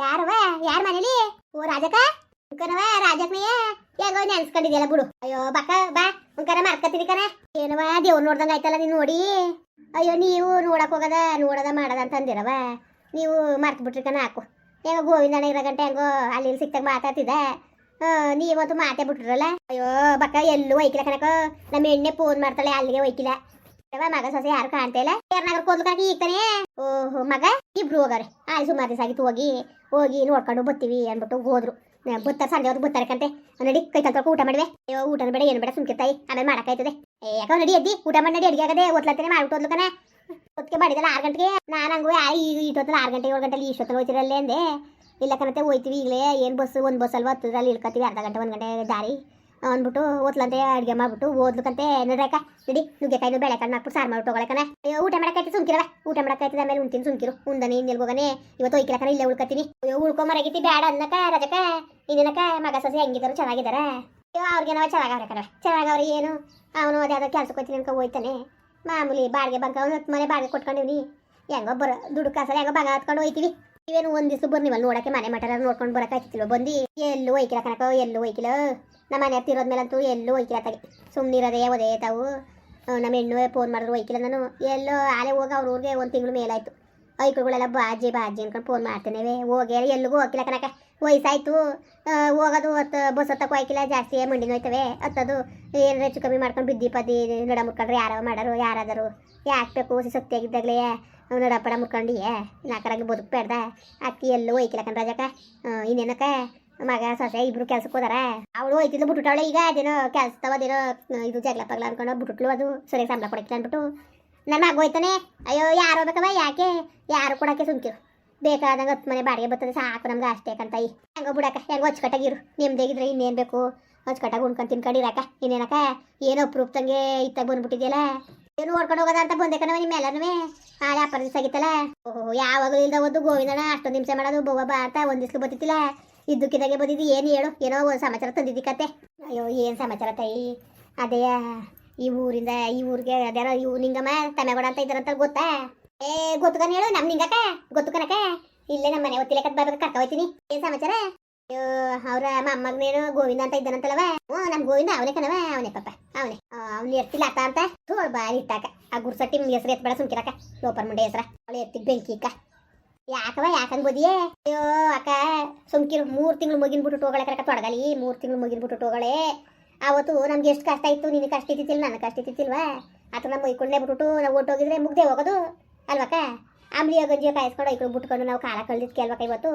ಯಾರವ ಯಾರ ಮನೇಲಿ? ಓ ರಾಜಕ ಉಂಕನವ ರಾಜಕ್ನೆಯ? ಯಾಗೋ ನೆನ್ಸ್ಕೊಂಡಿದ್ಯಲ್ಲ ಬಿಡು. ಅಯ್ಯೋ, ಬಕ್ಕ, ಬಾ. ಉಂಕನ ಮರ್ಕತೀನಿ ಕನ ಏನವ ದೇವ್ರು ನೋಡ್ದಂಗ ಆಯ್ತಲ್ಲ ನೀನ್ ನೋಡಿ? ಅಯ್ಯೋ, ನೀವು ನೋಡಕ್ ಹೋಗದ, ನೋಡದ ಮಾಡದ ಅಂತ ಅಂದಿರವ ನೀವು ಮರ್ತು ಬಿಟ್ರಿ ಕಣ, ಹಾಕು. ಹೆಂಗೋ ಗೋವಿಂದಣ್ಣ ಇರೋ ಗಂಟೆ ಹೆಂಗೋ ಅಲ್ಲಿ ಸಿಕ್ತಾಗ ಮಾತಾಡ್ತಿದ್ದೆ. ನೀವಂತೂ ನೀವತ್ತು ಮಾತೇ ಬಿಟ್ರಲ್ಲ? ಅಯ್ಯೋ, ಬಕ್ಕ, ಎಲ್ಲೂ ಒಯ್ಕಿಲ್ಲ ಕಣಕ. ನಮ್ಮ ಎಣ್ಣೆ ಫೋನ್ ಮಾಡ್ತಾಳೆ, ಅಲ್ಲಿಗೆ ಒಯ್ಕಿಲ್ಲ. ಮಗ ಸೊಸೆ ಯಾರು ಕಾಣ್ತಾ ಇಲ್ಲ? ಯಾರನ್ನಾಗ ಕೋದ್ಲು ಕಣಕ ಓಹೋ, ಮಗ, ಇಬ್ರು ಹೋಗವ್ರೆ. ಆಯ್ ಸುಮಾರು ದಿವಸ ಆಗಿತ್ತು, ಹೋಗಿ ಹೋಗಿ ನೋಡ್ಕೊಂಡು ಬರ್ತೀವಿ ಅಂದ್ಬಿಟ್ಟು ಹೋದ್ರು. ನ- ಬರ್ತಾರೆ ಸಂಜೆ ಹೊತ್ತು ಬರ್ತಾರೆ ಕಂತೆ. ನಡಿ, ಕೈ ತಂತ್ರ ಊಟ ಮಾಡಿವೆ. ಅಯ್ಯೋ ಊಟ ಬೇಡ, ಏನು ಬೇಡ ಸುಮ್ಕಿರ್ತಾಯಿ ಆಮೇಲೆ ಮಾಡಕ್ಕಾಯ್ತದೆ ಯಾಕೋ ನಡಿ, ಎದ್ದಿ. ಊಟ ಮಾಡಿ ನಡಿ, ಅಡಿಗೆ ಆಗದೆ ಓದ್ಲತ್ತೇನೆ, ಮಾಡ್ಬಿಟ್ಟು ಹೋದ್ಲು ಕಣ. ಹೊತ್ತಿಗೆ ಮಾಡಿದಲ್ಲ ಆರು ಗಂಟೆಗೆ. ನಾನು ಹಂಗೂ ಈಗ ಇಷ್ಟೊತ್ತಲ್ಲ ಆರು ಗಂಟೆ ಏಳು ಗಂಟೆಲಿ ಇಷ್ಟೊತ್ತಲ್ಲಿ ಹೋಗ್ತಿರಲ್ಲೇ ಅಂದೆ. ಇಲ್ಲ ಕಣತೆ, ಹೋಯ್ತೀವಿ ಈಗಲೇ. ಏನು ಬಸ್ ಒಂದು ಬಸ್ ಅಲ್ವಾ, ಹತ್ತದ್ರಲ್ಲಿ ಇಳ್ಕೊತೀವಿ ಅರ್ಧ ಗಂಟೆ, ಒಂದು ಗಂಟೆ ದಾರಿ. ಅಂದ್ಬಿಟ್ಟು ಓದ್ಲಂತೆ, ಅಡುಗೆ ಮಾಡ್ಬಿಟ್ಟು ಓದ್ಲಕ್ಕಂತೆ ನಡ್ರಕ ನಡಿ ಬೆಳೆ ಕಣ್ಣು ಹಾಕ್ಬಿಟ್ಟು ಸಾರು ಹೋಗಲಕನ ಅಯ್ಯೋ, ಊಟ ಮಾಡಕೈತಿ ಸುಮ್ಕಿರವ ಊಟ ಮಾಡಕ್ಕಾಯ್ತದ ಆಮೇಲೆ ಉಣ್ತೀನಿ, ಸುಮ್ಕಿರು. ಉಂದನೆ ಇನ್ನೆಲ್ಲಿ ಹೋಗನೆ. ಇವತ್ತು ಒಯ್ಕಿಲಕನ ಇಲ್ಲೇ ಉಳ್ಕತ್ತೀನಿ. ಅಯ್ಯೋ, ಉಳ್ಕೊ, ಮರಗಿತಿ ಬೇಡ ಅನ್ನಕ ರಜಕ ಇನ್ನೇನಕ ಮಗ ಸಸಿ ಹೆಂಗಿದಾರು ಅಯ್ಯೋ ಚೆನ್ನಾಗಿ ಚೆನ್ನಾಗವ್ರೆ ಕಣ ಚೆನ್ನಾಗವ್ರೆ ಏನು? ಅವನು ಅದ್ಯಾವುದೋ ಕೆಲ್ಸಕ್ಕೆ ಹೋಗ್ತೀನಿ ಅನ್ಕೊ, ಹೋಯ್ತಾನೆ. ಮಾಮೂಲಿ ಬಾಡಿಗೆ ಬಂಕ, ಅವ್ನು ಹತ್ತು ಮನೆ ಬಾಡಿಗೆ ಕೊಟ್ಕೊಂಡಿವ್ನಿ. ಹೆಂಗೋ ಬರ, ದುಡ್ಡು ಕಾಸಲ್ಲ ಹೆಂಗೋ ಭಾಗ ಹತ್ಕೊಂಡು ಹೋಯ್ತೀವಿ. ಇವೇನು ಒಂದು ದಿವಸ ಬರ್ನಿವಲ್ಲ ನೋಡಕ್ಕೆ, ಮನೆ ಮಟರ ನೋಡ್ಕೊಂಡು ಬರಕಾಯ್ತಿಲ್ವ ಬಂದು. ಎಲ್ಲೂ ಒಯ್ಕಿಲ್ಲ ಕಣಕ ಎಲ್ಲೂ ಒಯ್ಕಿಲ್ಲ ನಮ್ಮ ಮನೆ ತಿರೋದ್ಮೇಲಂತೂ ಎಲ್ಲೂ ಒಯ್ಕಿಲ್ಲ ಸುಮ್ಮನೆ ಸುಮ್ಮನಿರೋದೇ ಒದೇ ತಾವು. ನಮ್ಮ ಹೆಣ್ಣು ಫೋನ್ ಮಾಡಿದ್ರು ಒಯ್ಕಿಲ್ಲ ನಾನು. ಎಲ್ಲೋ ಆಲೆ ಹೋಗಿ ಅವ್ರ ಊರಿಗೆ ಒಂದು ತಿಂಗಳು ಮೇಲಾಯ್ತು. ಐಕಳುಗಳೆಲ್ಲ ಬಾಜಿ ಬಾಜಿ ಅನ್ಕೊಂಡು ಫೋನ್ ಮಾಡ್ತೇನೆ ಹೋಗಿ ಎಲ್ಲಿಗೂ ಹೋಗಿಲ್ಲ ಕಣಕ ವಯಸ್ಸಾಯ್ತು. ಹೋಗೋದು ಹೊತ್ತು, ಬಸ್ ಹತ್ತಕ್ಕೆ ಹೋಯ್ಕಿಲ್ಲ ಜಾಸ್ತಿ ಮಂಡಿನ ಹೋಯ್ತವೆ. ಹತ್ತದು ಏನು ಹೆಚ್ಚು ಕಮ್ಮಿ ಮಾಡ್ಕೊಂಡು ಬಿದ್ದಿ ಪದ್ದಿ ನಡ ಮುಟ್ಕೊಂಡ್ರೆ ಯಾರೋ ಮಾಡೋರು, ಯಾರಾದರು. ಯಾಕೆ ಬೇಕು ಶಕ್ತಿ ಆಗಿದ್ದಾಗಲೇ ನಡಪಡ ಮುಟ್ಕೊಂಡು ನಾಲ್ಕರಾಗಿ ಬದುಕು ಬೇಡ್ದ? ಅಕ್ಕಿ ಎಲ್ಲೂ ಒಯ್ಕಿಲ್ಲ ಕಣ ರಾಜಕ್ಕ. ಇನ್ನೇನಕ್ಕ? ಮಗ ಸೊಸೆ ಇಬ್ರು ಕೆಲ್ಸಕ್ಕೆ ಹೋದಾರ. ಅವಳು ಹೋಯ್ತಿದ್ಲು ಬಿಟ್ಬಿಟ್ಟವಳೆ ಈಗ ಅದೇನೋ ಕೆಲ್ಸ ಅದೇನೋ ಇದು ಜಗಳ ಪಗ್ಲ ಅನ್ಕೊಂಡು ಬಿಟ್ಟುಟ್ಲು ಅದು. ಸರಿ ಸಂಬಳ ಕೊಡಕ್ಕೆ ಅಂದ್ಬಿಟ್ಟು. ನನ್ನ ಮಗ ಹೋಯ್ತಾನೆ. ಅಯ್ಯೋ, ಯಾರು ಹೋಗ್ಬೇಕವ ಯಾಕೆ? ಯಾರು ಕೊಡಕ್ಕೆ ಸುಮ್ಕಿರು? ಬೇಕಾದಂಗೆ ಹತ್ತು ಮನೆ ಬಾಡಿಗೆ ಬರ್ತದೆ. ಸಾಕು ನಮ್ಗೆ ಅಷ್ಟೇ ಕಂತಾಯಿ ಹೆಂಗೋ ಬಿಡಕ್ಕ, ಹೆಂಗೋ ಅಚ್ಚುಕಟ್ಟಾಗಿರು ಇದ್ರೆ ಇನ್ನೇನು ಬೇಕು? ಅಚ್ಚುಕಟ್ಟಾಗಿ ಉಣ್ಕೊಂಡು ತಿನ್ಕೊಂಡಿರಕ್ಕ ಇನ್ನೇನಕ್ಕ? ಏನೋ ಪ್ರೂಫ್ ತಂಗೆ ಇತ್ತಾಗ ಬಂದ್ಬಿಟ್ಟಿದ್ಯಲ್ಲ? ಏನು ನೋಡ್ಕೊಂಡು ಹೋಗೋದ ಅಂತ ಬಂದೆ ಕಣವ ನಿಮ್ಮ ಎಲ್ಲನೂ ದಿವಸ ಆಗಿತ್ತಲ್ಲ? ಓಹೋ, ಯಾವಾಗಲೂ ಇಲ್ದ ಒಂದು ಗೋವಿಂದನ ಅಷ್ಟೊಂದು ನಿಮಿಷ ಮಾಡೋದು. ಬೋವ ಬಾ ಅಂತ ಒಂದು ದಿವ್ಸ ಬತ್ತಿತ್ತಿಲ್ಲ ಇದ್ದಕ್ಕಿದ್ದಾಗೆ ಬಂದಿದ್ದು, ಏನು ಹೇಳು? ಏನೋ ಸಮಾಚಾರ ಕತೆ. ಅಯ್ಯೋ, ಏನು ಸಮಾಚಾರ ತಾಯಿ? ಅದೇ, ಈ ಊರಿಂದ, ಈ ಊರಿಗೆ ಅದ್ಯಾರೋ ಇವು ನಿಂಗಮ್ಮ ತಮೆಗೋಡ ಅಂತ ಇದ್ದಾರಂತ ಗೊತ್ತಾ? ಏ ಗೊತ್ತುಕನ್ ಹೇಳು ನಮ್ಮ ನಿಂಗಕ್ಕ? ಗೊತ್ತುಕನಕ ಇಲ್ಲೇ ನಮ್ಮ ಮನೆ ಒತ್ತಿಲೆ ಕತ್ ಬರ್ಬೇಕು, ಕರ್ಕ ಹೋಯ್ತೀನಿ. ಏನು ಸಮಾಚಾರ? ಅಯ್ಯೋ, ಅವ್ರ ಮೊಮ್ಮಗನೇನು ಗೋವಿಂದ ಅಂತ ಇದ್ದಾನಂತಲ್ಲವ ಹ್ಞೂ ನಮ್ಮ ಗೋವಿಂದ, ಅವನೇ ಕಣವ ಅವನೇ ಪಾಪ, ಅವನೇ. ಅವ್ನು ಎತ್ತಿಲ್ಲ ಅತ್ತ ಅಂತ? ತೋಳ್ ಬಾರಿ ಇಟ್ಟಾಕ. ಆ ಗುರ್ಸಟ್ಟಿ ಹೆಸರು ಎತ್ಬೇಡ ಸುಮ್ಕಿರಕ ಲೋಪರ್ ಮುಂಡೆ ಹೆಸ್ರ. ಅವಳು ಎತ್ತಿದ್ ಬೆಂಕಿ ಅಕ್ಕ ಯಾಕವ ಯಾಕಂಗ್ ಬೋದಿಯೇ? ಅಯ್ಯೋ, ಅಕ್ಕ ಸುಮ್ಕಿರು ಮೂರು ತಿಂಗಳು ಮುಗಿನ್ ಬಿಟ್ಟು ಹೋಗಳೆ ಕರಕ ತೊಡಗಲಿ ಮೂರು ತಿಂಗಳು ಮುಗಿನ್ ಬಿಟ್ಟು ಹೋಗಳೆ ಅವತ್ತು ನಮ್ಗೆ ಎಷ್ಟು ಕಷ್ಟ ಇತ್ತು, ನಿನಗೆ ಕಷ್ಟ ಇದ್ದಿತ್ತಿಲ್ಲ ನನಗೆ ಕಷ್ಟ ಇತ್ತಿಲ್ವಾ ಆತ ನಮ್ಮ ಮೈಕೊಂಡೇ ಬಿಟ್ಟು ನಾವು ಹೋಗಿದ್ರೆ ಮುಗ್ದೆ ಹೋಗೋದು ಅಲ್ವಕ್ಕ ಆಮ್ಲಿಯ ಗಂಜಿಯ ಕಾಯಿಸ್ಕೊಂಡು ಐಕ್ಳು ಬಿಟ್ಕೊಂಡು ನಾವು ಕಾಲ ಕಳ್ದಿದ್ಕೆ ಕೇಳ್ಬೇಕ ಇವತ್ತು.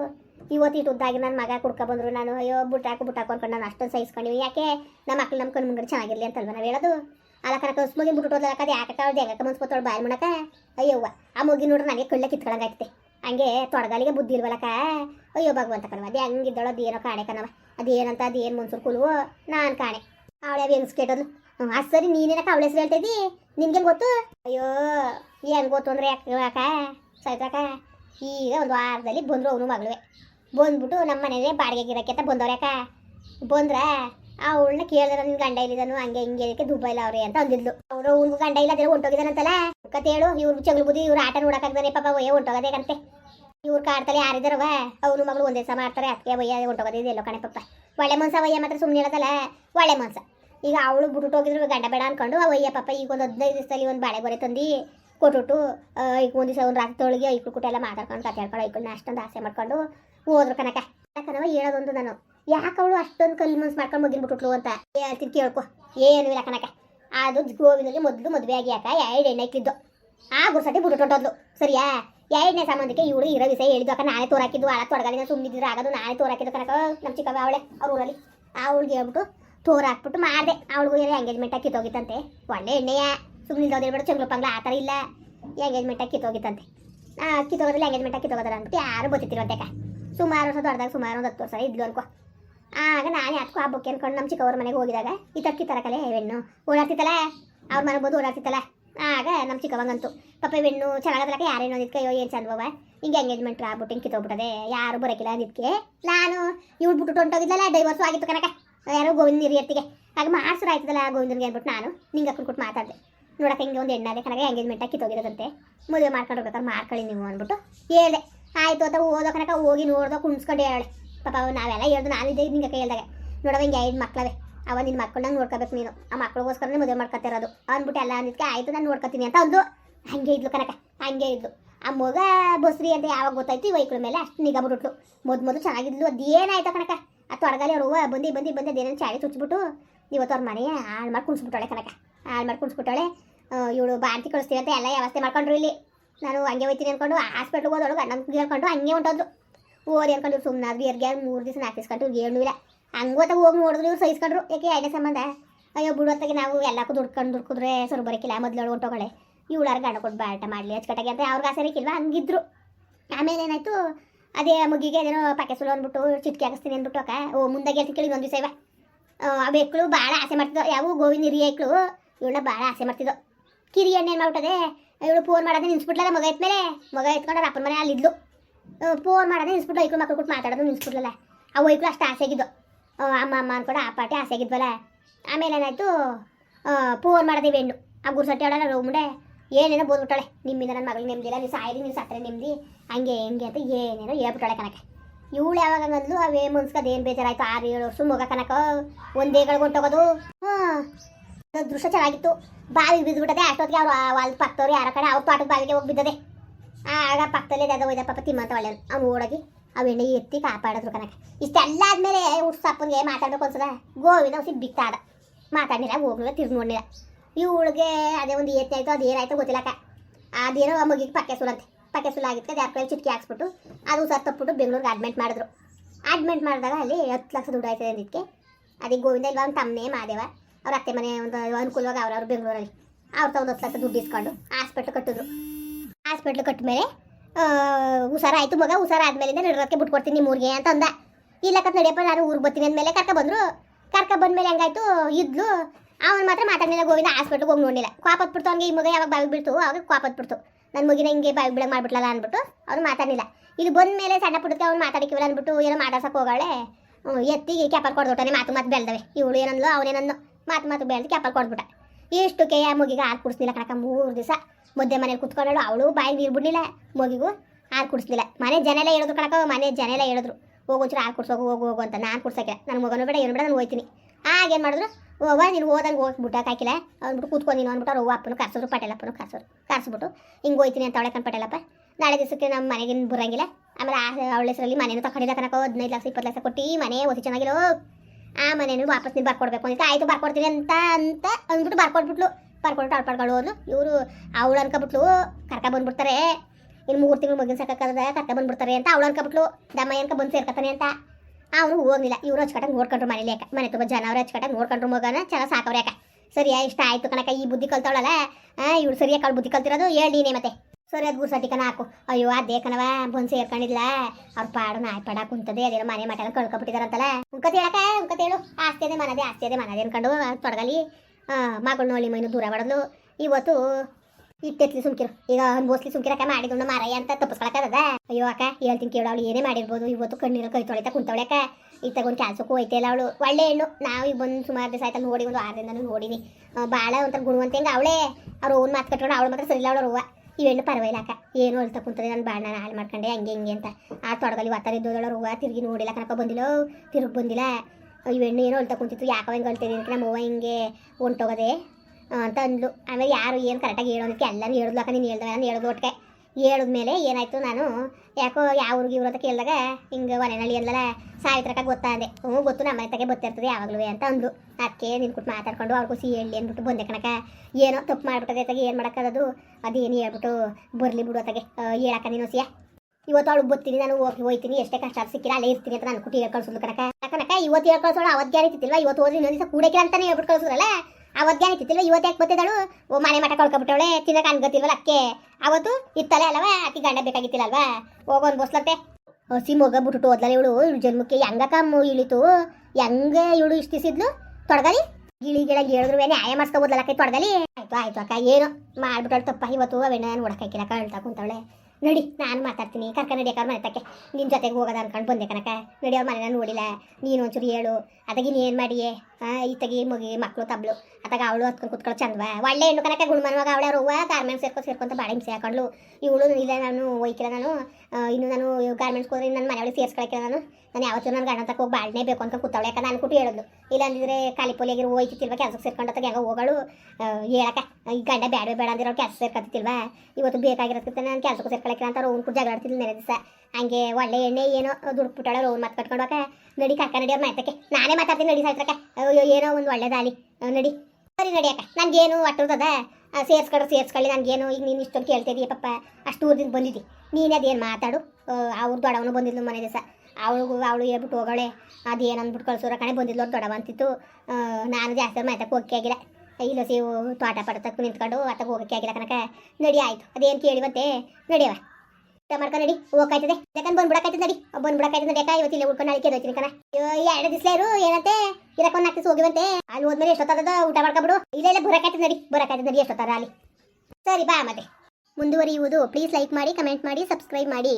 ಇವತ್ತು ಇಟ್ಟು ಉದ್ದಾಗಿ ನನ್ನ ಮಗ ಕುಡ್ಕೊ ಬಂದ್ರು, ನಾನು ಅಯ್ಯೋ ಬುಟ್ಟಾಕು ಬುಟ್ಟಾಕು ಅನ್ಕೊಂಡು ನಾನು ಅಷ್ಟೊಂದು ಸಹಿಸ್ಕೊಂಡಿವಿ ಯಾಕೆ? ನಮ್ಮ ಮಕ್ಳು ನಮ್ಮ ಕಣ್ಣು ಮುಂಗಡೆ ಚೆನ್ನಾಗಿರ್ಲಿ ಅಂತಲ್ವ ನಾವು ಹೇಳೋದು? ಅಲ್ಲ ಕರಕ ಹೊಸ್ಮಗಿ ಬಿಟ್ಟು ಹೋದ್ರೆ ಅದು ಯಾಕೆ ಅವ್ಳು ಹೆಂಗಕ್ಕೆ ಮನ್ಸ್ಕೊತಾಳು ಬಾಯ್ ಮಾಡಕ ಅಯ್ಯವ್ವ, ಆ ಮಗಿ ನೋಡ್ರಿ ನನಗೆ ಕಳ್ಳ ಕಿತ್ಕೊಳಂಗಾಯ್ತೆ ಹಂಗೆ ತೊಡಗಲಿಗೆ ಬುದ್ಧಿ ಇಲ್ವಲ್ಲಕ್ಕ ಅಯ್ಯೋ ಭಗವಂತ ಕಣವ ಅದು ಹೆಂಗಿದ್ದಳು ಅದೇನೋ ಕಾಣೆ ಕಣವ ಅದೇನಂತ, ಅದೇನು ಮನ್ಸೂರು ಕುಲುವು, ನಾನು ಕಾಣೆ. ಅವಳೆ ಹೆಂಗ್ಸ್ ಕೇಟೋದು ಅದು ಸರಿ ನೀನೇನಕ್ಕ ಅವಳ ಹೆಸರು ಹೇಳ್ತಾ ಇದ್ದಿ? ನಿನ್ಗೆ ಗೊತ್ತು? ಅಯ್ಯೋ, ಹೆಂಗೆ ಗೊತ್ತು ಅಂದ್ರೆ ಯಾಕೆ ಸಾಯ್ತಾಕ ಈಗ ಒಂದು ವಾರದಲ್ಲಿ ಬಂದರು ಅವನು ಮಗಳುವೆ. ಬಂದ್ಬಿಟ್ಟು ನಮ್ಮ ಮನೆಗೆ ಬಾಡಿಗೆ ಗಿರಕ್ಕೆ ಅಂತ ಬಂದವ್ರೆ ಅಕ್ಕ. ಬಂದ್ರ? ಅವಳನ್ನ ಕೇಳಿದ್ರ ನಿನ್ ಗಂಡ ಇಲ್ಲಿದನು, ಹಂಗೆ ಹಿಂಗೆ ಇದಕ್ಕೆ ದುಬೈಲ ಅವ್ರೆ ಅಂತ ಅಂದಿದ್ಲು. ಅವ್ರು ಅವ್ನು ಗಂಡ ಇಲ್ಲ, ಅದೇ ಹೊಂಟೋಗಿದಾನಂತಲ್ಲ ಕತೆ ಹೇಳು, ಇವ್ರು ಚಂಗ್ಳು ಬುದ್ಧಿ, ಇವ್ರು ಆಟ ನೋಡಕ್ಕಾಗ್ದಾನೆ ಪಾಪ ಒಯ್ಯ ಹೊಂಟೋಗದೆ ಕಂತೆ ಇವ್ರ ಕಾಡ್ತಲೆ ಯಾರಿದಾರವ ಅವ್ರು ಮಗಳು ಒಂದೇ ಸಮ ಮಾಡ್ತಾರೆ ಅದಕ್ಕೆ ಒಯ್ಯ ಹೊಂಟೋಗೋದು ಇದೆಲ್ಲೋ ಕಣೆ ಪಾಪ. ಒಳ್ಳೆ ಮನ್ಸ ಒಯ್ಯ ಮಾತ್ರ ಸುಮ್ಮನೆ ಹೇಳೋದಲ್ಲ ಒಳ್ಳೆ ಮನ್ಸ. ಈಗ ಅವಳು ಹೋಗಿದ್ರು ಗಂಡ ಬೇಡ ಅನ್ಕೊಂಡು ಆ ಒಯ್ಯ ಪಾಪ ಈಗ ಒಂದು ಹದಿನೈದು ದಿವಸದಲ್ಲಿ ಒಂದು ಬಾಳೆ ಗೊರೆ ತಂದು ಕೊಟ್ಬಿಟ್ಟು ಈಗ ಒಂದು ದಿವಸ ಒಂದು ರಾತ್ರಿ ತೊಳಗಿ ಐಕ್ಳು ಕುಟ ಎಲ್ಲ ಮಾತಾಡ್ಕೊಂಡು ಕತೆ ಹೇಳ್ಕೊಂಡು, ಐಕ್ಳನ್ನ ಅಷ್ಟೊಂದು ಆಸೆ ಮಾಡ್ಕೊಂಡು ಹೋದ್ರು ಕನಕ ಯಾಕನವ ಹೇಳೋದೊಂದು ನಾನು. ಯಾಕೆ ಅವಳು ಅಷ್ಟೊಂದು ಕಲ್ಲು ಮನ್ಸು ಮಾಡ್ಕೊಂಡು ಮುಗಿನ್ಬಿಟ್ಲು ಅಂತ? ಹೇಳ್ತೀನಿ ಕೇಳ್ಕೊ. ಏನು ಇಲ್ಲ ಕನಕ ಅದು ಗೋವಿಂದಗೆ ಮೊದಲು ಮದುವೆ ಆಗಿ ಯಾಕ ಎರಡು ಎಣ್ಣೆ ಇಕ್ಕಿದ್ದು ಆ ಗುರ್ಸಟ್ಟಿ ಬಿಟ್ಟು ಸರಿಯಾ? ಎರಡನೇ ಸಂಬಂಧಕ್ಕೆ ಇವಳು ಇರೋ ವಿಷಯ ಹೇಳಿದ್ದು ಅಕ್ಕ ನಾಳೆ ತೋರಾಕಿದ್ದು. ಆಳ ತೊಡಗಲಿನ ಸುಮ್ಮನಿದ್ರೆ ಆಗೋದು. ನಾಳೆ ತೋರಾಕಿದ್ದು ಕನಕ ನಮ್ಮ ಚಿಕ್ಕವ ಅವಳೆ, ಅವ್ರ ಊರಲ್ಲಿ. ಆ ಅವಳಿಗೆ ಹೇಳ್ಬಿಟ್ಟು ತೋರ್ ಹಾಕ್ಬಿಟ್ಟು ಮಾಡಿದೆ. ಅವಳಿಗೂ ಏನೋ ಎಂಗೇಜ್ಮೆಂಟ್ ಆಗಿ ಕಿತ್ತೋಗಿತ್ತಂತೆ. ಒಳ್ಳೆ ಎಣ್ಣೆಯ? ಸುಮ್ಮನೆ ಹೇಳ್ಬಿಟ್ಟು ಚಂಗ್ಳು ಪಂಗ್ಲ ಆ ಥರ ಇಲ್ಲ. ಎಂಗೇಜ್ಮೆಂಟ್ ಆಗಿ ಕಿತ್ತೋಗಿತ್ತಂತೆ. ಕಿತ್ತೋಗೋದ್ರಲ್ಲಿ ಎಂಗೇಜ್ಮೆಂಟ್ ಆಗಿ ಕಿತ್ತೋಗೋದ್ರ ಅಂದ್ಬಿಟ್ಟು ಯಾರು ಬತ್ತಿರೋದೆ ಸುಮಾರು ವರ್ಷ ದೊಡ್ಡದಾಗ ಸುಮಾರು ಒಂದು ಹತ್ತು ವರ್ಷ ಇದ್ಲು ಅನ್ಕೋ. ಆಗ ನಾನು ಯಾಕೋ ಹಬ್ಬಕ್ಕೆ ಅನ್ಕೊಂಡು ನಮ್ಮ ಚಿಕ್ಕವ್ರ ಮನೆಗೆ ಹೋಗಿದಾಗ ಈ ತಕ್ಕಿ ತರಕಲೆ ಹೆಣ್ಣು. ಓಡಾಡ್ತಿತ್ತಲ್ಲ ಅವ್ರ ಮನೆಗೆ ಬಂದು ಓಡಾಡ್ತಿತ್ತಲ್ಲ ಆಗ ನಮ್ಮ ಚಿಕ್ಕವಂಗಂತು ಪಾಪ ಹೆಣ್ಣು ಚೆನ್ನಾಗದಕ್ಕೆ ಯಾರೇನು ಅಂದಿದ್ಕೆ? ಅಯ್ಯೋ, ಏನು ಚಂದವ ಹಿಂಗೆ ಎಂಗೇಜ್ಮೆಂಟ್ ಆಗ್ಬಿಟ್ಟು ಹಿಂಗೆ ಕಿತ್ತೋಗ್ಬಿಟ್ಟದೆ. ಯಾರು ಬರೋಕಿಲ್ಲ ಅಂದಿದ್ಕೆ? ನಾನು ಇವ್ಳು ಬಿಟ್ಟು ಹೊಂಟೋಗಿದ್ದಲ್ಲ ಡೈವರ್ಸು ಆಗಿತ್ತು ಕನಕ ಯಾರೋ ಗೋವಿಂದ ಹಿರಿಯತ್ತಿಗೆ ಆಗ ಮಾಡ್ಸರ್ ಆಯ್ತದಲ್ಲ ಗೋವಿಂದನಿಗೆ? ಅಂದ್ಬಿಟ್ಟು ನಾನು ನಿಂಗೆ ಅಕ್ಕನ ಮಾತಾಡಿದೆ. ನೋಡಕ್ಕೆ ಹಿಂಗೆ ಒಂದು ಎಣ್ಣೆ ಕನಕ ಎಂಗೇಜ್ಮೆಂಟ್ ಕಿತ್ತೋಗಿರೋದಂತೆ. ಮದುವೆ ಮಾಡ್ಕೊಂಡು ಹೋಗ್ಬೇಕಾದ್ರೆ ಮಾಡ್ಕೊಳ್ಳಿ ನೀವು ಅಂದ್ಬಿಟ್ಟು ಹೇಳಿದೆ. ಆಯ್ತು ಅಂತ ಓದೋ ಕನಕ ಹೋಗಿ ನೋಡ್ದೋ ಕುಣ್ಸ್ಕೊಂಡು ಹೇಳಳೆ ಪಾಪ ನಾವೆಲ್ಲ ಹೇಳ್ದು ನಾನು ನಿಂಗೆ ಕೇಳಿದಾಗ ನೋಡವ ಹಿಂಗೆ ಐದು ಮಕ್ಳವೆ. ಅವ ನಿನ್ನ ಮಕ್ಕಳನ್ನ ನೋಡ್ಕೋಬೇಕು ನೀನು. ಆ ಮಕ್ಳಿಗೋಸ್ಕರನೇ ಮದುವೆ ಮಾಡ್ಕೊತಿರೋದು. ಅಂದ್ಬಿಟ್ಟು ಎಲ್ಲ ಅಂದಿದ್ಕೆ ಆಯ್ತು, ನಾನು ನೋಡ್ಕೊತೀನಿ ಅಂತ ಒಂದು ಹಂಗೆ ಇದ್ಲು ಕನಕ. ಹಂಗೆ ಇದ್ಲು. ಆ ಮಗ ಬಸ್ರಿ ಅಂತ ಯಾವಾಗ ಗೊತ್ತಾಯ್ತು ವೈಕ್ಳ ಮೇಲೆ ಅಷ್ಟು ನಿಗಾ ಬಿಟ್ಬಿಟ್ಲು. ಮೊದ್ ಮೊದಲು ಚೆನ್ನಾಗಿದ್ಲು. ಅದೇನಾಯ್ತು ಕಣಕ ಆ ತೊಡಗಲಿ ಅವ್ರು ಬಂದು ಬಂದು ಬಂದು ಅದೇನೇನು ಚಾಳಿ ಚುಚ್ಬಿಟ್ಟು ಇವತ್ತು ಅವ್ರ ಮನೆ ಹಾಳು ಮಾಡಿ ಕುಣಿಸ್ಬಿಟ್ಟಾಳೆ ಕನಕ. ಹಾಳು ಮಾಡಿ ಕುಣಿಸ್ಬಿಟ್ಟಾಳೆ ಇವಳು ಬಾಂತಿ ಕಳಿಸ್ತೀವಿ ಅಂತ ಎಲ್ಲ ವ್ಯವಸ್ಥೆ ಮಾಡ್ಕೊಂಡ್ರು ಇಲ್ಲಿ. ನಾನು ಹಂಗೆ ಹೋಯ್ತೀನಿ ಅನ್ಕೊಂಡು ಹಾಸ್ಪಿಟ್ಲ್ಗೆ ಹೋದೊಳಗೆ ಗಂಡನ ಹೇಳ್ಕೊಂಡು ಹಂಗೆ ಹೊಂಟೋದ್ರು ಓದಿ ಅನ್ಕೊಂಡು ಸುಮ್ಮನಾದ್ವಿ ಎರ್ಗೆ ಮೂರು ದಿವಸ ನಾಲ್ಕಿಸ್ಕೊಂಡು ಏನು ಇಲ್ಲ. ಹಂಗೋತ ಹೋಗಿ ನೋಡಿದ್ರು ಇವ್ರು ಸಹಿಸ್ಕೊಂಡ್ರು ಯಾಕೆ ಐದೇ ಸಂಬಂಧ? ಅಯ್ಯೋ ಬಿಡೋತ್ತಾಗೆ ನಾವು ಎಲ್ಲಕ್ಕೂ ದುಡ್ಕೊಂಡು ದುಡ್ಕಿದ್ರೆ ಸರ್ ಬರೋಕ್ಕಿಲ್ಲ ಮೊದಲು ಹೊಂಟೋಗಳೆ ಇವಳಾರ ಗಂಡ ಕೊಟ್ಟು ಬಾಟ ಮಾಡಲಿ ಅಚ್ಚುಕಟ್ಟಾಗಿ ಅಂತ ಅವ್ರಿಗೆ ಆಸೆ ಇರಕ್ಕಿಲ್ವಾ ಹಂಗಿದ್ರು. ಆಮೇಲೆ ಏನಾಯ್ತು? ಅದೇ ಮುಗಿಗೆ ಏನೋ ಪಾಕೆ ಸುಳ್ಳು ಅಂದ್ಬಿಟ್ಟು ಚಿಟ್ಕಿ ಹಾಕಿಸ್ತೀನಿ ಅಂದ್ಬಿಟ್ಟು ಅಕ್ಕ. ಓ, ಮುಂದಾಗಿ ಅಂತ ಕೇಳಿ ಒಂದು ದಿವಸ ಇವ. ಆ ಬೆಕ್ಳು ಭಾಳ ಆಸೆ ಮಾಡ್ತಿದ್ದೋ. ಯಾವ ಗೋವಿನ ಹಿರಿಯ ಐಕ್ಳು ಇವಳನ್ನ ಭಾಳ ಆಸೆ ಮಾಡ್ತಿದ್ದೋ. ಕಿರಿ ಎಣ್ಣೆ ಏನು ಮಾಡ್ಬಿಟ್ಟದೆ? ಇವಳು ಫೋನ್ ಮಾಡೋದೇ ನಿನ್ಸ್ಬಿಟ್ಲಲ್ಲ ಮಗ ಎತ್ಮೇಲೆ ಮಗ ಎತ್ಕೊಂಡ್ರೆ ಅಪ್ಪನ ಮನೆ ಅಲ್ಲಿದ್ಲು. ಫೋನ್ ಮಾಡೋದೇ ನಿಲ್ಸ್ಬಿಟ್ಟು ಐಕ್ಳು ಮಕ್ಕಳು ಕೊಟ್ಟು ಮಾತಾಡೋದು ನಿಲ್ಸ್ಬಿಡ್ಲಲ್ಲ ಆ ವೈಕ್ಳು ಅಷ್ಟು ಆಸೆ ಆಗಿದ್ದು. ಆ, ಅಮ್ಮ ಅಮ್ಮ ಅನ್ಕೊಂಡು ಆ ಪಾಟಿ ಆಸೆ ಆಗಿದ್ವಲ್ಲ. ಆಮೇಲೆ ಏನಾಯಿತು? ಫೋನ್ ಮಾಡಿದೆ ಬೆಣ್ಣು ಆ ಗುರ್ಸಟ್ಟಿ ಆಡೋಣ ರೂಮ್ ಮುಂಡೆ ಏನೇನೋ ಬೋದ್ಬಿಟ್ಟಾಳೆ ನಿಮ್ಮಿಂದ ನನ್ನ ಮಗಳು ನೆಮ್ಮದಿಲ್ಲ ನೀವು ಸಾಯಿರಿ ನೀವು ಸತ್ತರೆ ನೆಮ್ಮದಿ ಹಂಗೆ ಹೆಂಗೆ ಅಂತ ಏನೇನೋ ಹೇಳ್ಬಿಟ್ಟಾಳೆ ಕನಕ ಇವಳು ಯಾವಾಗ ಅಂದ್ಲು ಅವೇ ಮುನ್ಸ್ಕದ ಏನು ಬೇಜಾರಾಯ್ತು? ಆರು ಏಳು ವರ್ಷ ಮುಗ ಕನಕ ಒಂದೇ ಹೊಂಟೋಗೋದು ಹ್ಞೂ ದೃಶ್ಯ ಚೆನ್ನಾಗಿತ್ತು. ಬಾವಿ ಬಿದ್ದುಬಿಟ್ಟದೆ ಅಷ್ಟೊತ್ತಿಗೆ ಅವ್ರು ವಾಲ್ ಪಕ್ಕದವ್ರು ಯಾರ ಕಡೆ ಅವ್ರ ಪಾಟದ ಬಾವಿಗೆ ಹೋಗಿ ಬಿದ್ದದೆ. ಆಗ ಪಕ್ಕದಲ್ಲಿ ಅದು ಒಯ್ದ ಪಾಪ ತಿಮ್ಮಂತ ಒಳ್ಳೆ ಅವ್ನು ಓಡೋಗಿ ಅವು ಎಣ್ಣೆ ಎತ್ತಿ ಕಾಪಾಡಿದ್ರು ಕನಕ ಇಷ್ಟೆಲ್ಲ ಆದ್ಮೇಲೆ ಏ ಮಾತಾಡ್ಬೇಕು ಅನ್ಸದ? ಗೋವಿನ ಅವ್ಸಿ ಬಿತ್ತಾದ. ಮಾತಾಡಿಲ್ಲ ಹೋಗ್ಲಿಲ್ಲ, ತಿರ್ಗಿ ನೋಡ್ಲಿಲ್ಲ. ಇವಳಿಗೆ ಅದೇ ಒಂದು ಏತ್ನೆ ಆಯ್ತು, ಅದು ಏನಾಯ್ತು ಗೊತ್ತಿಲ್ಲಕ್ಕ ಅದೇನೋ ಆ ಮಗಿಗೆ ಪಕ್ಕೆ ಸುಲಂತೆ. ಪಕ್ಕೆ ಸುಲ ಆಗಿತ್ತು ಯಾರ ಕೈ ಚಿಟ್ಕಿ ಹಾಕ್ಸ್ಬಿಟ್ಟು, ಅದು ಸರ್ ತಪ್ಪಿಬಿಟ್ಟು ಬೆಂಗಳೂರಿಗೆ ಅಡ್ಮಿಟ್ ಮಾಡಿದ್ರು. ಅಡ್ಮಿಟ್ ಮಾಡಿದಾಗ ಅಲ್ಲಿ ಹತ್ತು ಲಕ್ಷ ದುಡ್ಡು ಆಯ್ತದೆ ಅದಕ್ಕೆ ಅದಕ್ಕೆ ಗೋವಿಂದ ಇಲ್ವಾ ಒಂದು ತಮ್ಮನೇ ಮಾದೇವ. ಅವ್ರ ಅತ್ತೆ ಮನೆ ಒಂದು ಅನುಕೂಲವಾಗಿ ಅವ್ರವ್ರು ಬೆಂಗಳೂರಲ್ಲಿ. ಅವ್ರ ತಗೊಂಡು ಹತ್ತು ಲಕ್ಷ ದುಡ್ಡು ಇಸ್ಕೊಂಡು ಹಾಸ್ಪಿಟ್ಲ್ ಕಟ್ಟಿದ್ರು. ಹಾಸ್ಪಿಟ್ಲ್ ಕಟ್ಟ ಮೇಲೆ ಹುಷಾರ ಆಯ್ತು ಮಗ, ಹುಷಾರ ಆದ್ಮೇಲಿಂದ ನಡ್ರಕ್ಕೆ ಬಿಟ್ಕೊಡ್ತೀನಿ ನಿಮ್ಮೂರಿಗೆ ಅಂತ ಅಂದ. ಇಲ್ಲ ನಡೆಯಪ್ಪ, ನಾನು ಊರಿಗೆ ಬರ್ತೀನಿ ಅಂದಮೇಲೆ ಕರ್ಕ ಬಂದ್ರು. ಕರ್ಕ ಬಂದ್ಮೇಲೆ ಹೆಂಗಾಯ್ತು, ಇದ್ಲು. ಅವನು ಮಾತ್ರ ಮಾತಾಡಲಿಲ್ಲ, ಗೋವಿಂದ ಹಾಸ್ಪಿಟ್ಲ್ಗೆ ಹೋಗಿ ನೋಡಲಿಲ್ಲ. ಕ್ವಾಪತ್ ಬಿಡ್ತು ಅವ್ನಿಗೆ, ಈ ಮಗ ಯಾವಾಗ ಬಾವಿಗೆ ಬಿಡ್ತು ಅವಾಗ ಕ್ವಾಪತ್ ಬಿಡ್ತು ನನ್ನ ಮಗಿನ ಹಿಂಗೆ ಬಾವಿಗೆ ಬಿಡ ಮಾಡಿಬಿಟ್ಲಲ್ಲ ಅಂದ್ಬಿಟ್ಟು ಅವ್ನು ಮಾತಾಡಲಿಲ್ಲ. ಇದು ಬಂದ ಮೇಲೆ ಸಣ್ಣ ಪುಟ್ಟಕ್ಕೆ ಅವ್ನು ಮಾತಾಡಿಕಿವಲ್ಲ ಅಂದ್ಬಿಟ್ಟು ಏನೋ ಮಾತಾಡ್ಸಕ್ಕೆ ಹೋಗಾಳೆ. ಎತ್ತಿಗೆ ಎತ್ತಿ ಕ್ಯಾಪರ್ ಕೊಡ್ದೊಟ್ಟನೆ ಮಾತು ಮಾತು ಬೆಳ್ದವೆ. ಇವಳು ಏನಂದ್ಲು ಅವನೇನಂದ್ಲು ಮಾತು ಮಾತು ಬೆಳೆದು ಕ್ಯಾಪರ್ ಕೊಡ್ಬಿಟ್ಟ ಇಷ್ಟಕ್ಕೆ ಆ ಮಗಿಗೆ ಹಾಲು ಕುಡಿಸ್ಲಿಲ್ಲ ಕಣಕ ಮೂರು ದಿವಸ. ಮುದ್ದೆ ಮನೇಲಿ ಕುತ್ಕೊಂಡಳು, ಅವಳು ಬಾಯಿ ನೀರು ಬಿಡ್ಲಿಲ್ಲ ಮಗಿಗೂ ಹಾಲು ಕುಡಿಸ್ಲಿಲ್ಲ. ಮನೆ ಜನ ಎಲ್ಲ ಹೇಳಿದ್ರು ಕಣಕ ಮನೆ ಜನ ಎಲ್ಲ ಹೇಳಿದ್ರು, ಹೋಗು ಒಂಚೂರು ಹಾಲು ಕುಡ್ಸೋಗು ಹೋಗು ಹೋಗು ಅಂತ. ನಾನು ಕುಡ್ಸಕ್ಕೆ ನನ್ನ ಮಗನೂ ಬೇಡ ಏನು ಬೇಡ, ನಾನು ಹೋಗ್ತೀನಿ ಆಗೇನು ಮಾಡಿದ್ರು ಓವ ನೀನು ಹೋದಂಗೆ ಹೋಗಿ ಬಿಟ್ಟಾಕ ಹಾಕಿಲ್ಲ ಕೂತ್ಕೊಂಡು ನೀನು ಅಂದ್ಬಿಟ್ಟು ಅವ್ರು ಅಪ್ಪನು ಕರ್ಸೋರು ಪಟೇಲಪ್ಪನು ಕರ್ಸೋರು ಕರ್ಸ್ಬಿಟ್ಟು ಹಿಂಗೆ ಹೋಯ್ತೀನಿ ಅಂತ ಅವಳೆ ಕಣ್ ಪಟೇಲಪ್ಪ. ನಾಳೆ ದಿವಸಕ್ಕೆ ನಮ್ಮ ಮನೆಗೆ ಬರಂಗಿಲ್ಲ. ಆಮೇಲೆ ಅವಳ ಹೆಸರಲ್ಲಿ ಮನೇನು ತಗೊಂಡಿಲ್ಲ ಕನಕ ಹದಿನೈದು ಲಕ್ಷ, ಇಪ್ಪತ್ತು ಲಕ್ಷ ಕೊಟ್ಟು ಮನೆ ಓದಿ ಚೆನ್ನಾಗಿರೋ ಆ ಮನೇನು ವಾಪಸ್ ನೀವು ಬರ್ಕೊಡ್ಬೇಕು ಅಂತ. ಆಯ್ತು ಬರ್ಕೊಡ್ತೀನಿ ಅಂತ ಅಂತ ಅಂದ್ಬಿಟ್ಟು ಬರ್ಕೊಟ್ಬಿಟ್ಲು. ಬರ್ಕೊಟ್ಟು ಆಡ್ಪಾಡ್ಗಳು ಹೋದ್ಲು. ಇವರು ಅವಳು ಅನ್ಕೊಬಿಟ್ಲು, ಕರ್ಕ ಬಂದ್ಬಿಡ್ತಾರೆ. ಇನ್ನು ಮೂರು ತಿಂಗಳು ಮಗಿನ ಸಾಕಾಗದ ಕರ್ಕ ಬಂದ್ಬಿಡ್ತಾರೆ ಅಂತ ಅವಳು ಅನ್ಕೊಬಿಟ್ಲು. ದಮ್ಮ ಅನ್ಕ ಬಂದು ಸೇರ್ಕೊತಾನೆ ಅಂತ. ಅವನು ಹೋಗಿಲ್ಲ ಇವ್ರು ಹಚ್ಕಟ್ಟಂಗೆ ನೋಡ್ಕೊಂಡ್ರು ಮನೇಲಿ ಯಾಕೆ? ಮನೆ ತುಂಬ ಜನ ಹಚ್ಕಟ್ಟಂಗೆ ನೋಡ್ಕೊಂಡ್ರು ಮಗನ. ಚೆನ್ನಾಗಿ ಸಾಕವ್ರು ಯಾಕೆ? ಸರಿಯಾ, ಇಷ್ಟ ಆಯ್ತು ಕಣಕ ಈ ಬುದ್ಧಿ ಕಲ್ತವಳಲ್ಲ? ಇವಳು ಸರಿಯಾಗಿ ಅವಳು ಬುದ್ಧಿ ಕಲ್ತಿರೋದು? ಹೇಳಿ ನೀನೇ ಮತ್ತೆ. ಸರಿ ಅದು ಗುರ್ಸಟಿ ಕಣ, ಹಾಕು. ಅಯ್ಯೋ ಅದೇ ಕಣವ ಬಂದು ಸೇರ್ಕೊಂಡಿಲ್ಲ ಅವ್ರ ಪಾಡು ನಾಯಿ ಪಾಡ ಕುಂತದೆ, ಅದೇನೋ ಮನೆ ಮಠ ಕಳ್ಕೊಬಿಟ್ಟಿದಾರಂತಲ್ಲ ಉಂಕತ್ ಹೇಳಕ ಉಂಕತ್ ಹೇಳು. ಆಸ್ತಿ ಅದೇ ಮನದೇ ಆಸ್ತಿ ಅದೇ ಮನದೇ ಅನ್ಕೊಂಡು ತೊಡಗಲಿ. ಮಗಳು ನೋಡಿ ಮೈನು ದೂರ ಮಾಡಲು ಇವತ್ತು ಇಟ್ಟೆತ್ಲಿ ಸುಮ್ಕಿರು. ಈಗ ಅನ್ಬೋಸ್ಲಿ ಸುಮ್ಕಿರಕ ಮಾಡಿದ್ದು ಮಾರಯ್ಯ ಅಂತ ತಪ್ಪಿಸ್ಕೊಳಕದ ಅಯ್ಯೋ, ಅಕ್ಕ, ಹೇಳ್ತೀನಿ ಕೇಳು, ಅವಳು ಏನೇ ಮಾಡಿರ್ಬೋದು. ಇವತ್ತು ಕಣ್ಣೀರು ಕೈ ತೊಳಿತಾ ಅಕ್ಕ. ಈಗ ತಗೊಂಡು ಕೆಲಸಕ್ಕೂ ಹೋಯ್ತಾ ಇಲ್ಲ ಅವಳು. ಒಳ್ಳೆ ಹೆಣ್ಣು. ನಾವು ಈಗ ಬಂದು ಸುಮಾರು ದಿವಸ ಆಯ್ತಲ್ಲ, ನೋಡಿ, ಒಂದು ಆರದಿಂದ ನೋಡಿನಿ. ಭಾಳ ಒಂಥರ ಗುಣವಂತ ಹೆಂಗೆ ಅವಳೇ. ಅವ್ರು ಓನ್ ಮಾತು ಕಟ್ಕೊಂಡು ಅವಳು ಮಾತ್ರ ಸರಿ ಇಲ್ಲ ಅವಳು ಅವ್ವ. ಈ ಹೆಣ್ಣು ಪರವಾಗಿಲ್ಲ ಏನು ಅಳ್ತಾ ಕುಂತದೆ ನನ್ನ ಬಾಣ ಹಾಳು ಮಾಡ್ಕೊಂಡೆ, ಹಂಗೆ ಹಿಂಗೆ ಅಂತ. ಆ ತೊಡಗಲ್ಲಿ ಒತ್ತಾರ ಇದ್ದೋದೊಳಗೆ ಹೂವ ತಿರುಗಿ ನೋಡಿಲ್ಲ ಕನಕ ಬಂದಿಲ್ಲ, ತಿರುಗಿ ಬಂದಿಲ್ಲ. ಈ ಏನು ಏನೋ ಕುಂತಿತ್ತು, ಯಾಕೋ ಹಿಂಗೆ ಅಳ್ತಿದ್ದೀನಿ ಅಂತ ನಮ್ಮ ಹಿಂಗೆ ಹೊಂಟೋಗದೆ ಅಂತ ಅಂದ್ಲು. ಆಮೇಲೆ ಯಾರು ಏನು ಕರೆಕ್ಟಾಗಿ ಹೇಳೋದಕ್ಕೆ ಎಲ್ಲರೂ ಹೇಳಿದ್ಲು ಅಕ್ಕ, ನೀನು ಹೇಳ್ದವ ನಾನು ಹೇಳಿದ್ರು ಒಟ್ಟಿಗೆ ಹೇಳಿದ್ಮೇಲೆ ಏನಾಯ್ತು ನಾನು ಯಾಕೋ ಯಾವ ಹುಡುಗಿ ಇವ್ರ ಅಂತ ಕೇಳಿದಾಗ, ಹಿಂಗೆ ಒಲೆನಳ್ಳಿ ಅಂದಲ್ಲ ಸಾವಿತ್ರಕ್ಕ ಗೊತ್ತಾ? ಅಂದೆ. ಹ್ಞೂ, ಗೊತ್ತು, ನಮ್ಮ ಮನೆತಾಗೆ ಗೊತ್ತಿರ್ತದೆ, ಯಾವಾಗಲೂ ಅಂತ ಅಂದು ಅದಕ್ಕೆ ನಿನ್ ಕೊಟ್ಟು ಮಾತಾಡ್ಕೊಂಡು ಅವ್ರಿಗೂ ಸಿ ಹೇಳಿ ಅಂದ್ಬಿಟ್ಟು ಬಂದೆ ಕಣಕ ಏನೋ ತಪ್ಪು ಮಾಡ್ಬಿಟ್ಟದೆ ತಗೆ, ಏನು ಮಾಡೋಕ್ಕದು ಅದೇನು ಹೇಳ್ಬಿಟ್ಟು ಬರಲಿ ಬಿಡು ಅತ್ತಗೆ ಹೇಳಕ್ಕ ನೀನು ಸಿಯಾ? ಇವತ್ತು ಅವಳು ಬರ್ತೀನಿ ನಾನು ಹೋಗಿ ಹೋಯ್ತೀನಿ, ಎಷ್ಟೇ ಕಷ್ಟ ಸಿಕ್ಕಿಲ್ಲ, ಅಲ್ಲೇ ಇರ್ತೀನಿ ಅಂತ ನಾನು ಕುಟಿ ಹೇಳ್ಕೊಳ್ಸೋದು ಕಣಕ ಕಣಕ ಇವತ್ತು ಹೇಳ್ಕೊಳ್ಸೋಣ ಅವತ್ತು ಗ್ಯಾರಂಟಿ ಇವತ್ತು ಹೋದ್ರೆ ಇನ್ನೊಂದು ದಿವಸ ಕೂಡಕ್ಕೆ ಅಂತಾನೆ ಹೇಳ್ಬಿಟ್ಟು ಕಳ್ಸೋದ್ರಲ್ಲ? ಅವತ್ತು ಗ್ಯಾನಿ ಇವತ್ತು ಯಾಕೆ ಬತ್ತಿದ್ದಾಳು ಓ, ಮನೆ ಮಠ ಕಳ್ಕೊಬಿಟ್ಟವಳೆ ತಿನ್ನಕ್ಕೆ ಅನ್ಗತಿಲ್ವಲ್ಲ ಅಕ್ಕೆ. ಅವತ್ತು ಇತ್ತಲೇ ಅಲ್ವಾ ಅತಿ ಗಂಡ ಬೇಕಾಗಿತ್ತಿಲ್ಲ ಅಲ್ವಾ ಹೋಗೋನ್ ಬೋಸ್ಲತ್ತೆ. ಹಸಿ ಮೊಗ ಬಿಟ್ಟು ಹೋದ್ಲಲ್ಲ ಇವಳು. ಇವಳು ಜನ್ಮಕ್ಕೆ ಹೆಂಗಕ್ಕ ಇಳಿತು. ಹೆಂಗ ಇವಳು ಇಷ್ಟಿಸಿದ್ಲು ತೊಡಗಲಿ. ಗಿಳಿ ಗಿಳ ಹೇಳಿದ್ರು ನ್ಯಾಯ ಮಾಡಿಸ್ಕೋಬೋದಲ್ಲ ಕೈ ತೊಡಗಲಿ. ಆಯ್ತು ಆಯ್ತು ಅಕ್ಕ, ಏನು? ಮಾಡ್ಬಿಟ್ಟಳು ತಪ್ಪ. ಇವತ್ತು ಅವೆಣ್ಣ ನೋಡಕ್ಕಾಕಿಲ್ಲ ಕಳ್ತಾ ಕುಂತವಳೆ. ನಡಿ, ನಾನು ಮಾತಾಡ್ತೀನಿ. ಕರ್ಕ ನಡಿಯಕ್ಕ ಮನೆ ತಕ್ಕೆ ನಿನ್ನ ಜೊತೆಗೆ ಹೋಗೋದ ಅನ್ಕೊಂಡು ಬಂದೆ ಕನಕ ನಡಿ ಅವ್ರ ಮನೆನ ನೋಡಿಲ್ಲ. ನೀನು ಒಂಚೂರು ಹೇಳು. ಅದಾಗಿ ನೀನು ಏನು ಮಾಡಿಯೇ? ಈತಗಿ ಮಗಿ ಮಕ್ಕಳು ತಬ್ಳು ಅತ್ತಾಗ ಅವಳು ಹತ್ಕೊಂಡು ಕುತ್ಕೊಳ್ಳೋ ಚಂದವ ಒಳ್ಳೆ ಹೆಣ್ಣು ಕನಕ ಗುಣಮನವಾಗ ಅವಳ ಅವ್ವ. ಗಾರ್ಮೆಂಟ್ಸ್ ಸೇರ್ಕೊಂಡು ಸೇರ್ಕೊಂತ ಬಾಳೆ ಹಿಂಸೆ ಹಾಕೊಂಡ್ಲು ಇವಳು ಇಲ್ಲ ನಾನು ಒಯ್ಕಿಲ್ಲ ನಾನು. ಇನ್ನು ನಾನು ಗಾರ್ಮೆಂಟ್ಸ್ ಹೋದ್ರೆ ನನ್ನ ಮನೆ ಸೇರ್ಸ್ಕೊಳಕ್ಕೆ ನಾನು. ನಾನು ಯಾವತ್ತೂ ನನ್ನ ಗಂಡ ತಕ್ಕ ಹೋಗಿ ಬಾಳ್ನೆ ಬೇಕು ಅಂತ ಕೂತವಳೆ. ನಾನು ಕುಟ್ಟು ಹೇಳಿದ್ಲು ಇಲ್ಲ ಅಂದಿದ್ರೆ ಖಾಲಿ ಪೋಲಿಯಾಗಿರೋ ಹೋಯ್ತಿಲ್ವ ಕೆಲಸಕ್ಕೆ ಸೇರ್ಕೊಂಡತ್ತಾಗ ಹೆಂಗ ಹೋಗಳು. ಆ, ಹೇಳಕ್ಕ ಈ ಗಂಡ ಬೇಡ ಬೇಡ ಅಂದಿರೋ ಕೆಲಸ ಸೇರ್ಕತ್ತಿಲ್ವಾ ಇವತ್ತು ಬೇಕಾಗಿರೋದಕ್ಕೆ ನಾನು ಕೆಲಸಕ್ಕೆ ಸೇರ್ಕೊಳಕ್ಕೆ ಅಂತ ಅವ್ರು ಕೂಡ ಜಗಳಾಡ್ತಿದ್ಲು ನೆನೆ ದಿವಸ. ಹಂಗೆ ಒಳ್ಳೆ ಎಣ್ಣೆ ಏನೋ ದುಡ್ಡು ಬಿಟ್ಟಳ ಮಾತು ಕಟ್ಕೊಂಡು ಹೋಗ ನಡಿ ಕರ್ಕ ನಡಿಯೋರ್ ಮಾತಕ್ಕೆ. ನಾನೇ ಮಾತಾಡ್ತೀನಿ ನಡಿ ಸಾಯ್ತಕ ಅಯ್ಯೋ, ಏನೋ ಒಂದು ಒಳ್ಳೇದಾಲಿ ನಡಿ. ಸರಿ ನಡಿಯಕ್ಕ ನನಗೇನು ಒಟ್ಟದ ಸೇರ್ಸ್ಕೊಡು, ಸೇರ್ಸ್ಕೊಳ್ಳಿ. ನನಗೇನು ಈಗ ನೀನು ಇಷ್ಟೊಂದು ಕೇಳ್ತಿದ್ದೀಯ ಪಪ್ಪ ಅಷ್ಟು ಊರಿಂದ ಬಂದಿದ್ದಿ. ನೀನು ಅದೇನು ಮಾತಾಡು. ಅವ್ರು ದೊಡ್ಡವನು ಬಂದಿದ್ಲು ಮನೆ ದಿವಸ. ಅವಳಿಗೂ ಅವಳು ಹೇಳ್ಬಿಟ್ಟು ಹೋಗೋಳೆ. ಅದೇನು ಅಂದ್ಬಿಟ್ಟು ಕಳ್ಸೋರ ಕಣೆ ಬಂದಿದ್ಲು. ಅವ್ರು ದೊಡವ ಅಂತಿತ್ತು. ನಾನು ಜಾಸ್ತಿ ಮಾತಕ್ಕೆ ಹೋಗಕ್ಕೆ ಆಗಿಲ್ಲ. ಇಲ್ಲ ಸೇವು, ತೋಟ ಪಡತಕ್ಕೆ ತಕ್ಕ ನಿಂತ್ಕೊಂಡು ಆತಕ್ಕೆ ಹೋಗಕ್ಕೆ ಆಗಿಲ್ಲ ಕನಕ ನಡಿ, ಆಯ್ತು. ಅದೇನು ಕೇಳಿವಂತೆ ನಡಿಯವ ಊಟ ಮಾಡ್ಕೊಂಡು ನಡಿ ಹೋಗಾಯ್ತದೆ ಯಾಕಂದ್ ಬಂದ್ಬಿಡಕಾಯ್ತದೆ ನಡಿ. ಬಂದ್ಬಿಡಕಾಯ್ತದೆ ನಡಿ ಯಾಕ ಇವತ್ತು ಇಲ್ಲೇ ಉಳ್ಕೊಂಡು ನಾಳೆ ಹೋಗ್ತೀನಿ ಕಣ. ಎರಡು ದಿವಸ ಇರು, ಏನಂತೆ? ನಾಲ್ಕು ದಿವಸ ಹೋಗಿವಂತೆ. ಅಲ್ಲಿ ಹೋದ್ಮೇಲೆ ಎಷ್ಟೊತ್ತದ ಊಟ ಮಾಡ್ಕೊಬಿಡು. ಇಲ್ಲ ಇಲ್ಲ ಬರಕಾಯ್ತದೆ ನಡಿ ಬರಕಾಯ್ತದೆ ನಡಿ ಎಷ್ಟೊತ್ತಾರ ಅಲ್ಲಿ. ಸರಿ, ಬಾ ಮತ್ತೆ. ಮುಂದುವರಿಯುವುದು. ಪ್ಲೀಸ್ ಲೈಕ್ ಮಾಡಿ ಕಮೆಂಟ್ ಮಾಡಿ ಸಬ್ಸ್ಕ್ರೈಬ್ ಮಾಡಿ.